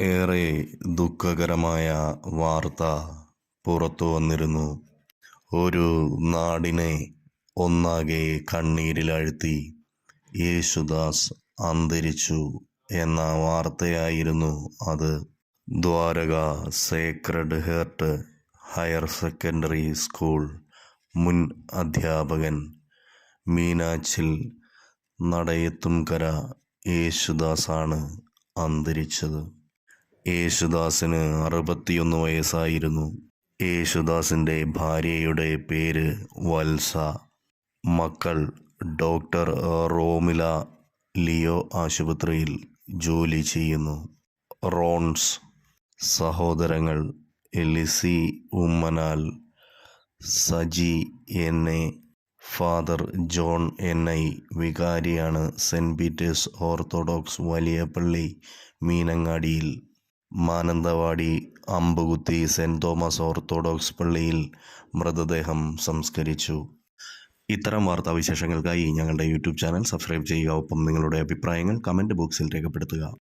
ഏറെ ദുഃഖകരമായ വാർത്ത പുറത്തു വന്നിരുന്നു. ഒരു നാടിനെ ഒന്നാകെ കണ്ണീരിലഴ്ത്തി യേശുദാസ് അന്തരിച്ചു എന്ന വാർത്തയായിരുന്നു അത്. Dwaraka Sacred Heart higher secondary school മുൻ അധ്യാപകൻ മീനാച്ചിൽ നടയത്തുംകര യേശുദാസാണ് അന്തരിച്ചത്. യേശുദാസിന് അറുപത്തിയൊന്ന് വയസ്സായിരുന്നു. യേശുദാസിന്റെ ഭാര്യയുടെ പേര് വത്സ. മക്കൾ ഡോക്ടർ റോമില ലിയോ ആശുപത്രിയിൽ ജോലി ചെയ്യുന്നു. റോൺസ് സഹോദരങ്ങൾ Elise ഉമ്മനാൽ Saji N A father John N I വികാരിയാണ് saint Peter's orthodox വലിയ പള്ളി മീനങ്ങാടിയിൽ Mananthavady Ambukuthi saint Thomas Orthodox പള്ളിയിൽ മൃതദേഹം സംസ്കരിച്ചു. ഇത്തരം വാർത്താ വിശേഷങ്ങൾക്കായി ഞങ്ങളുടെ യൂട്യൂബ് ചാനൽ സബ്സ്ക്രൈബ് ചെയ്യുക. ഒപ്പം നിങ്ങളുടെ അഭിപ്രായങ്ങൾ കമന്റ് ബോക്സിൽ രേഖപ്പെടുത്തുക.